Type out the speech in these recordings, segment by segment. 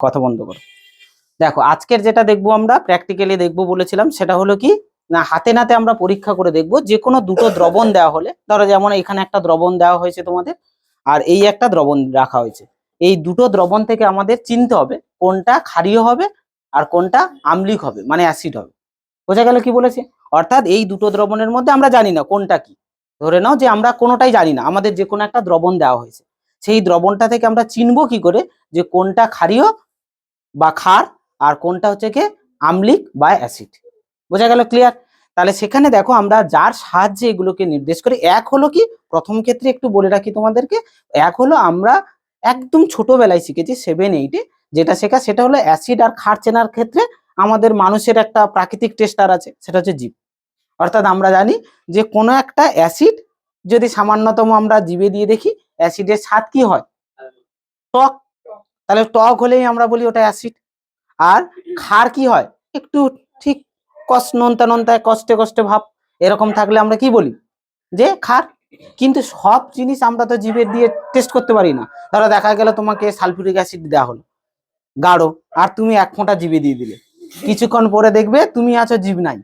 কথা বন্ধ করো। দেখো, আজকের যেটা দেখব আমরা প্র্যাকটিক্যালি দেখব বলেছিলাম, সেটা হলো কি, না, হাতে নাতে আমরা পরীক্ষা করে দেখব, যে কোনো দুটো দ্রবণ দেওয়া হলে, ধরো যেমন এখানে একটা দ্রবণ দেওয়া হয়েছে তোমাদের, আর এই একটা দ্রবণ রাখা হয়েছে। এই দুটো দ্রবণ থেকে আমাদের চিনতে হবে, কোনটা ক্ষারীয় হবে আর কোনটা আম্লিক হবে মানে অ্যাসিড হবে। বোঝা গেল কি বলেছে? অর্থাৎ এই দুটো দ্রবণের মধ্যে আমরা জানি না কোনটা কি। ধরে নাও যে আমরা কোনোটাই জানি না, আমাদের যে কোনো একটা দ্রবণ দেওয়া হয়েছে। সেই দ্রবণটা থেকে আমরা চিনবো কি করে, যে কোনটা ক্ষারীয় বা ক্ষার আর কোনটা হচ্ছে কি? আম্লিক বা অ্যাসিড। বোঝা গেল ক্লিয়ার তাহলে সেখানে দেখো আমরা যার সাহায্যে এগুলোকে নির্দেশ করি, এক হলো কি? প্রথম ক্ষেত্রে একটু বলে রাখি তোমাদেরকে, এক হলো আমরা একদম ছোটবেলায় শিখেছি সেভেন এইটে যেটা শেখা সেটা হলো অ্যাসিড আর ক্ষার চেনার ক্ষেত্রে আমাদের মানুষের একটা প্রাকৃতিক টেস্টার আছে, সেটা হচ্ছে জীব। অর্থাৎ আমরা জানি যে কোনো একটা অ্যাসিড যদি সামান্যতম আমরা জীবে দিয়ে দেখি, অ্যাসিডের স্বাদ কি হয়? টক তাহলে টক হলেই আমরা বলি ওটা অ্যাসিড আর খার কি হয়? একটু ঠিক কষ্ট নোনতা নোনতা কষ্টে কষ্টে ভাব, এরকম থাকলে আমরা কি বলি? যে খার কিন্তু সব জিনিস আমরা তো জিভে দিয়ে টেস্ট করতে পারি না। ধরো দেখা গেল তোমাকে সালফিউরিক অ্যাসিড দেওয়া হলো। গাঢ়। আর তুমি এক ফোঁটা জিভে দিয়ে দিলে। কিছুক্ষণ পরে দেখবে তুমি আছো জীব নাই।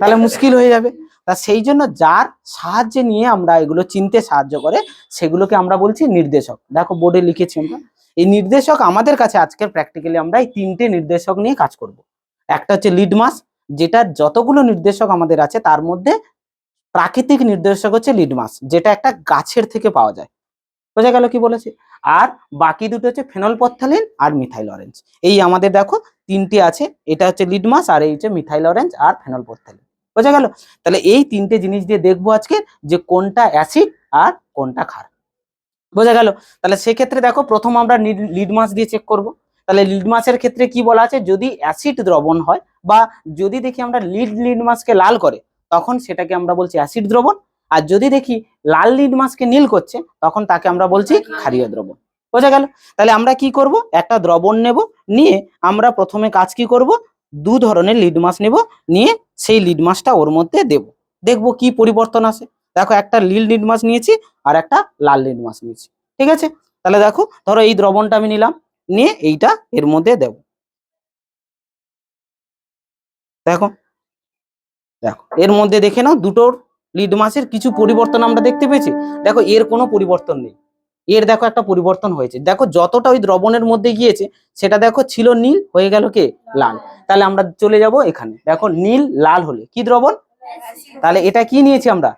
তাহলে মুশকিল হয়ে যাবে। তা সেই জন্য যার সাহায্যে নিয়ে আমরা এগুলো চিনতে সাহায্য করে, সেগুলোকে আমরা বলছি নির্দেশক। দেখো বোর্ডে লিখেছি আমরা। এই নির্দেশক আমাদের কাছে আজকের প্র্যাকটিক্যালি আমরা এই তিনটে নির্দেশক নিয়ে কাজ করব। একটা হচ্ছে লিডমাস যেটা যতগুলো নির্দেশক আমাদের আছে তার মধ্যে প্রাকৃতিক নির্দেশক হচ্ছে লিড লিডমাস যেটা একটা গাছের থেকে পাওয়া যায়। বোঝা গেল কি বলেছে? আর বাকি দুটো হচ্ছে ফেনলপথ্যালিন আর মিথাইল অরেঞ্জ এই আমাদের দেখো তিনটে আছে, এটা হচ্ছে লিডমাস আর এই হচ্ছে মিথাইল অরেঞ্জ আর ফেনলপথ্যালিন বোঝা গেল? তাহলে এই তিনটে জিনিস দিয়ে দেখব আজকে যে কোনটা অ্যাসিড আর কোনটা ক্ষার। বোঝা গেল? তাহলে সেক্ষেত্রে দেখো, প্রথম আমরা লিডমাস দিয়ে চেক করব। তাহলে লিডমাসের ক্ষেত্রে কি বলা আছে? যদি অ্যাসিড দ্রবণ হয় বা যদি দেখি আমরা লিড লিডমাসকে লাল করে, তখন সেটাকে আমরা বলছি অ্যাসিড দ্রবণ। আর যদি দেখি লাল লিডমাসকে নীল করছে, তখন তাকে আমরা বলছি ক্ষারীয় দ্রবণ। বোঝা গেল? তাহলে আমরা কি করব? একটা দ্রবণ নেব, নিয়ে আমরা প্রথমে কাজ কি করব? দু ধরনের লিডমাস নেব, নিয়ে সেই লিডমাসটা ওর মধ্যে দেব। দেখব কি পরিবর্তন আসে। দেখো একটা নীল লিডমাস নিয়েছি আর একটা লাল লিডমাস নিয়েছি, ঠিক আছে? তাহলে দেখো, ধরো এই দ্রবণটা আমি নিলাম, নিয়ে এইটা এর মধ্যে দেব। দেখো দেখো, এর মধ্যে দেখে নাও দুটোর লিডমাসের কিছু পরিবর্তন আমরা দেখতে পেয়েছি। দেখো, এর কোনো পরিবর্তন নেই। এর দেখো একটা পরিবর্তন হয়েছে। দেখো, যতটা ওই দ্রবণের মধ্যে গিয়েছে, সেটা দেখো ছিল নীল, হয়ে গেল কে? লাল। তাহলে আমরা চলে যাব এখানে। দেখো, নীল, লাল হলে কি দ্রবণ? তাহলে এটা কি নিয়েছি আমরা?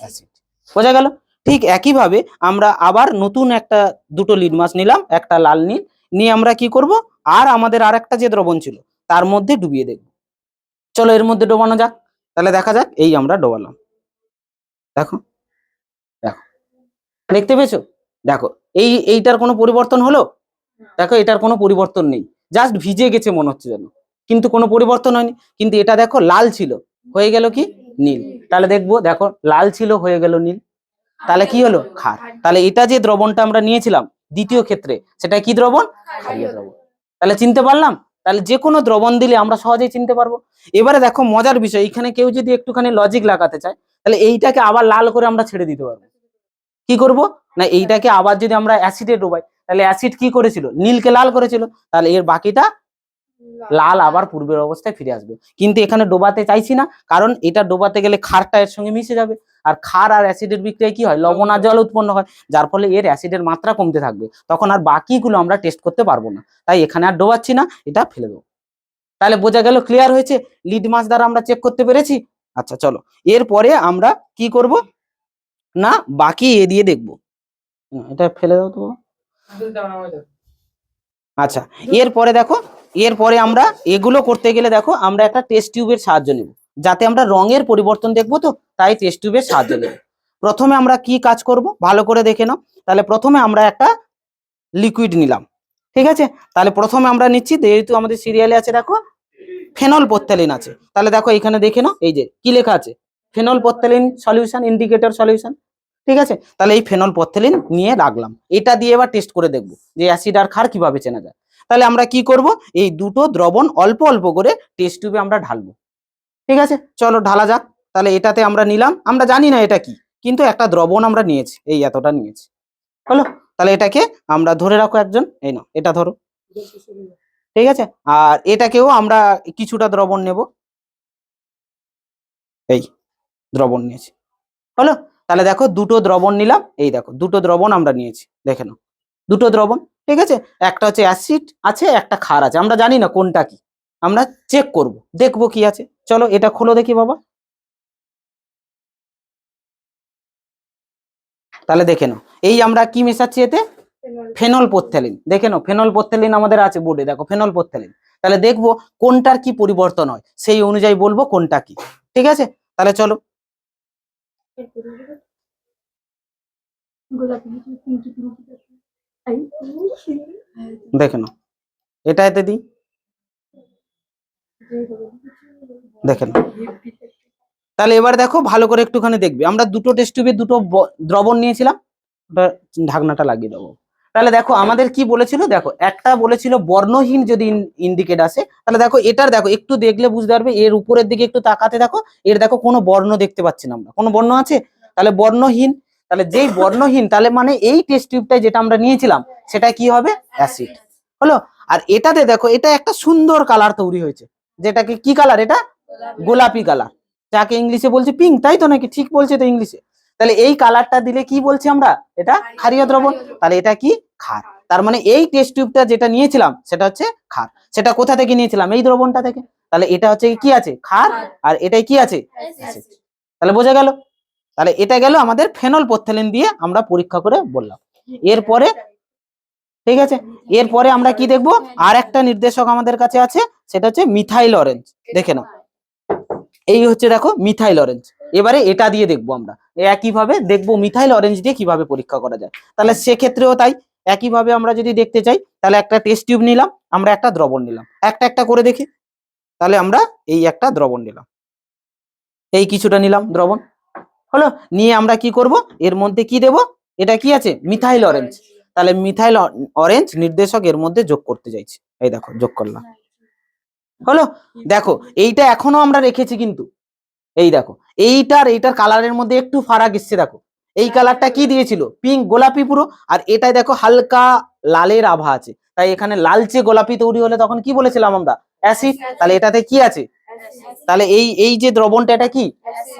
অ্যাসিড বোঝা গেল? ঠিক একইভাবে আমরা আবার নতুন একটা দুটো লিড মাছ নিলাম একটা লাল নীল নিয়ে আমরা কি করব? আর আমাদের আর একটা যে দ্রবণ ছিল তার মধ্যে ডুবিয়ে দেখব। চলো এর মধ্যে ডোবানো যাক। তাহলে দেখা যাক এই আমরা ডোবালাম। দেখো? দেখো। দেখতে পেয়েছ? দেখো এই এইটার কোনো পরিবর্তন হলো? দেখো এটার কোনো পরিবর্তন নেই। জাস্ট ভিজে গেছে মনে হচ্ছে যেন। কিন্তু কোনো পরিবর্তন হয়নি। কিন্তু এটা দেখো লাল ছিল। হয়ে গেল কি? নীল। তাহলে দেখব, দেখো, লাল ছিল, হয়ে গেল নীল। তাহলে কি হলো? ক্ষার তাহলে এটা যে দ্রবণটা আমরা নিয়েছিলাম দ্বিতীয় ক্ষেত্রে, সেটা কি দ্রবণ? ক্ষারীয় দ্রবণ। তাহলে চিনতে পারলাম? তাহলে যে কোনো দ্রবণ দিলে আমরা সহজেই চিনতে পারব। এবারে দেখো, মজার বিষয়, এখানে কেউ যদি একটুখানি লজিক লাগাতে চায়, তাহলে এইটাকে আবার লাল করে আমরা ছেড়ে দিতে পারব। কি করব? না, এইটাকে আবার যদি আমরা অ্যাসিডে ডোবাই, তাহলে অ্যাসিড কি করেছিল? নীলকে লাল করেছিল। তাহলে এর বাকিটা লাল আবার পূর্বের অবস্থায় ফিরে আসবে। কিন্তু এখানে ডোবাতে চাইছি না কারণ এটা ডোবাতে গেলে খারটা এর সঙ্গে মিশে যাবে। আর খার আর অ্যাসিডের বিক্রিয়ায় কি হয়? লবণ আর জল উৎপন্ন হয় যার ফলে এর অ্যাসিডের মাত্রা কমতে থাকবে। তখন আর বাকিগুলো আমরা টেস্ট করতে পারব না। তাই এখানে আর ডোবাচ্ছি না এটা ফেলে দেবো। তাহলে বোঝা গেল ক্লিয়ার হয়েছে? লিড মাছ দ্বারা আমরা চেক করতে পেরেছি? আচ্ছা চলো। এরপরে আমরা কি করব? না বাকি এ দিয়ে দেখব। এটা ফেলে দাও তো। আচ্ছা এরপরে দেখো এরপরে আমরা এগুলো করতে গেলে দেখো আমরা একটা টেস্ট টিউবের সাহায্য নেব। যাতে আমরা রঙের পরিবর্তন দেখব তো, তাই টেস্ট টিউবের সাহায্য নেব। প্রথমে আমরা কি কাজ করব? ভালো করে দেখে নাও। তাহলে প্রথমে আমরা একটা লিকুইড নিলাম। ঠিক আছে? তাহলে প্রথমে আমরা নিচ্ছি, যেহেতু আমাদের সিরিয়ালে আছে, দেখো ফেনল পত্তালিন আছে। তাহলে দেখো এখানে দেখে নাও, এই যে কি লেখা আছে? Phenolphthalein solution indicator solution ঠিক আছে? তাহলে এই ফেনল পথেলিন নিয়ে রাখলাম। এটা দিয়ে এবার টেস্ট করে দেখব যে অ্যাসিড আর ক্ষার কীভাবে চেনা যায়। তাহলে আমরা কি করব? এই দুটো দ্রবণ অল্প অল্প করে টেস্ট টিউবে আমরা ঢালবো। ঠিক আছে? চলো ঢালা যাক। তাহলে এটাতে আমরা নিলাম। আমরা জানি না এটা কি, কিন্তু একটা দ্রবণ আমরা নিয়েছি। এই এতটা নিয়েছি। হলো? তাহলে এটাকে আমরা ধরে রাখো একজন। এই নাও, এটা ধরো। ঠিক আছে? আর এটাকেও আমরা কিছুটা দ্রবণ নেব। এই, দ্রবণ নিয়েছি। হলো? তাহলে দেখো দুটো দ্রবণ নিলাম। এই দেখো, দুটো দ্রবণ আমরা নিয়েছি, দেখে নাও। দুটো দ্রবণ, ঠিক আছে? একটা হচ্ছে অ্যাসিড আছে, একটা ক্ষার আছে। আমরা জানি না কোনটা কি। আমরা চেক করব, দেখব কি আছে। চলো, এটা খোলো দেখি বাবা। তাহলে দেখে নাও। এই আমরা কি মেশাচ্ছি এতে? ফেনল পথ্যালিন দেখে নাও ফেনল পথ্যালিন আমাদের আছে বোর্ডে দেখো ফেনল পথ্যালিন তাহলে দেখব কোনটার কি পরিবর্তন হয়। সেই অনুযায়ী বলব কোনটা কি। ঠিক আছে? তাহলে চলো দেখে নাও। এটা এতে দিই। দেখে নাও। তাহলে এবার দেখো ভালো করে একটুখানি দেখবে। আমরা দুটো টেস্ট টিউবে দুটো দ্রবণ নিয়েছিলাম। ওটা ঢাকনাটা লাগিয়ে দেবো। তাহলে দেখো আমাদের কি বলেছিল? দেখো, একটা বলেছিল বর্ণহীন যদি ইন্ডিকেট আসে, তাহলে দেখো এটার দেখো, একটু দেখলে বুঝতে পারবে, এর উপরের দিকে একটু তাকাতে দেখো, এর দেখো কোনো বর্ণ দেখতে পাচ্ছি না আমরা। কোনো বর্ণ আছে? তাহলে বর্ণহীন, তাহলে যেই বর্ণহীন, তাহলে মানে এই টেস্ট টিউবটায় যেটা আমরা নিয়েছিলাম, সেটা কি হবে? অ্যাসিড হলো? আর এটাতে দেখো, এটা একটা সুন্দর কালার তৈরি হয়েছে। যেটাকে কি কালার এটা? গোলাপি কালার যাকে ইংলিশে বলছে পিঙ্ক তাই তো নাকি? ঠিক বলছে তো ইংলিশে। তাহলে এই কালারটা দিলে কি বলছি আমরা? এটা ক্ষারীয় দ্রবণ। তাহলে এটা কি? ক্ষার তার মানে এই টেস্ট টিউবটা যেটা নিয়েছিলাম সেটা হচ্ছে ক্ষার সেটা কোথা থেকে নিয়েছিলাম? এই দ্রবণটা থেকে। তাহলে এটা হচ্ছে কি আছে? ক্ষার আর এটাই কি আছে? তাহলে বোঝা গেল? তাহলে এটা গেল আমাদের ফেনল পথ্যালিন দিয়ে আমরা পরীক্ষা করে বললাম। এরপরে ঠিক আছে? এরপরে আমরা কি দেখব? আর একটা নির্দেশক আমাদের কাছে আছে সেটা হচ্ছে মিথাইল অরেঞ্জ দেখে নাও। এই হচ্ছে দেখো মিথাইল অরেঞ্জ এবারে এটা দিয়ে দেখব আমরা। একইভাবে দেখব মিথাইল অরেঞ্জ দিয়ে কীভাবে পরীক্ষা করা যায়। তাহলে সেক্ষেত্রেও তাই, একইভাবে আমরা যদি দেখতে চাই, তাহলে একটা টেস্ট টিউব নিলাম, আমরা একটা দ্রবণ নিলাম। একটা একটা করে দেখি। তাহলে আমরা এই একটা দ্রবণ নিলাম। এই কিছুটা নিলাম দ্রবণ। হলো, নিয়ে আমরা কি করব? এর মধ্যে কি দেব? এটা কি আছে? মিথাইল অরেঞ্জ তাহলে মিথাইল অরেঞ্জ নির্দেশক এর মধ্যে যোগ করতে চাইছি। এই দেখো, যোগ করলাম। হলো? দেখো এইটা এখনও আমরা রেখেছি কিন্তু। এই দেখো এইটার এইটার কালারের মধ্যে একটু ফারাক এসছে দেখো। এই কালারটা কি দিয়েছিল? পিঙ্ক গোলাপি পুরো। আর এটাই দেখো হালকা লালের আভা আছে। তাই এখানে লালচে গোলাপি তৈরি হলে তখন কি বলেছিলাম আমরা? অ্যাসিড? তাহলে এটাতে কি আছে? তাহলে এই এই যে দ্রবণটা এটা কি?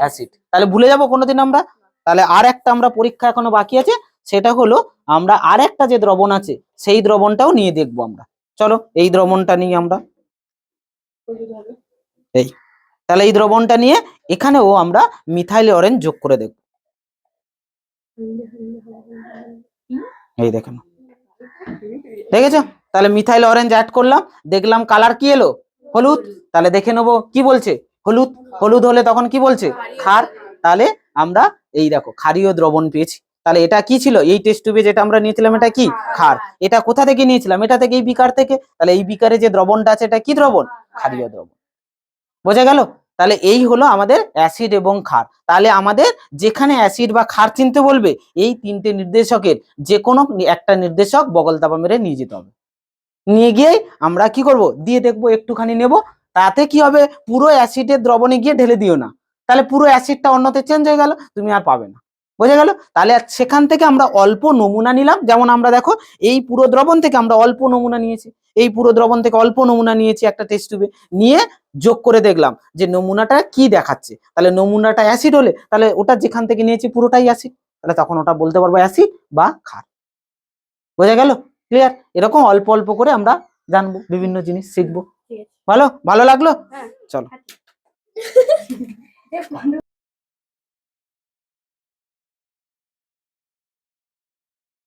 অ্যাসিড। তাহলে ভুলে যাব কোনোদিন আমরা? তাহলে আর একটা আমরা পরীক্ষা এখনও বাকি আছে। সেটা হলো আমরা আর একটা যে দ্রবণ আছে সেই দ্রবণটাও নিয়ে দেখব আমরা। চলো এই দ্রবণটা নিয়ে আমরা। এই, তাহলে এই দ্রবণটা নিয়ে এখানেও আমরা মিথাইল অরেঞ্জ যোগ করে দেখব। এই দেখেন। দেখেছ? তাহলে মিথাইল অরেঞ্জ অ্যাড করলাম, দেখলাম কালার কি এলো? হলুদ। তাহলে দেখে নেব, কি বলছে? হলুদ। হলুদ হলে তখন কি বলছে? ক্ষার। তাহলে আমরা এই দেখো, ক্ষারীয় দ্রবণ পেয়েছি। তাহলে এটা কি ছিল? এই টেস্ট টিউবে যেটা আমরা নিয়েছিলাম এটা কি? ক্ষার এটা কোথা থেকে নিয়েছিলাম? এটা থেকে এই বিকার থেকে? তাহলে এই বিকারে যে দ্রবণটা আছে এটা কি দ্রবণ? ক্ষারীয় দ্রবণ। বোঝা গেল? তাহলে এই হলো আমাদের অ্যাসিড এবং ক্ষার তাহলে আমাদের যেখানে অ্যাসিড বা ক্ষার চিনতে বলবে এই তিনটে নির্দেশকের যে কোনো একটা নির্দেশক বগল দাবা মেরে নিয়ে যেতে হবে। নিয়ে গিয়ে আমরা কি করব? দিয়ে দেখব একটুখানি নেব। তাতে কি হবে? পুরো অ্যাসিডের দ্রবণে গিয়ে ঢেলে দিও না। তাহলে পুরো অ্যাসিডটা অন্যতে চেঞ্জ হয়ে গেল। তুমি আর পাবে না। বোঝা গেল? তাহলে সেখান থেকে আমরা অল্প নমুনা নিলাম। যেমন আমরা দেখো এই পুরো দ্রবণ থেকে আমরা অল্প নমুনা নিয়েছি। এই পুরো দ্রবণ থেকে অল্প নমুনা নিয়েছি একটা টেস্ট টিউবে নিয়ে যোগ করে দেখলাম যে নমুনাটা কি দেখাচ্ছে। তাহলে নমুনাটা অ্যাসিড হলে তাহলে ওটা যেখান থেকে নিয়েছি পুরোটাই অ্যাসিড তাহলে তখন ওটা বলতে পারব অ্যাসিড বা ক্ষার। বোঝা গেল? ক্লিয়ার এরকম অল্প অল্প করে আমরা জানব বিভিন্ন জিনিস শিখব। ভালো? ভালো লাগল? হ্যাঁ। চলো। হ্যাঁ।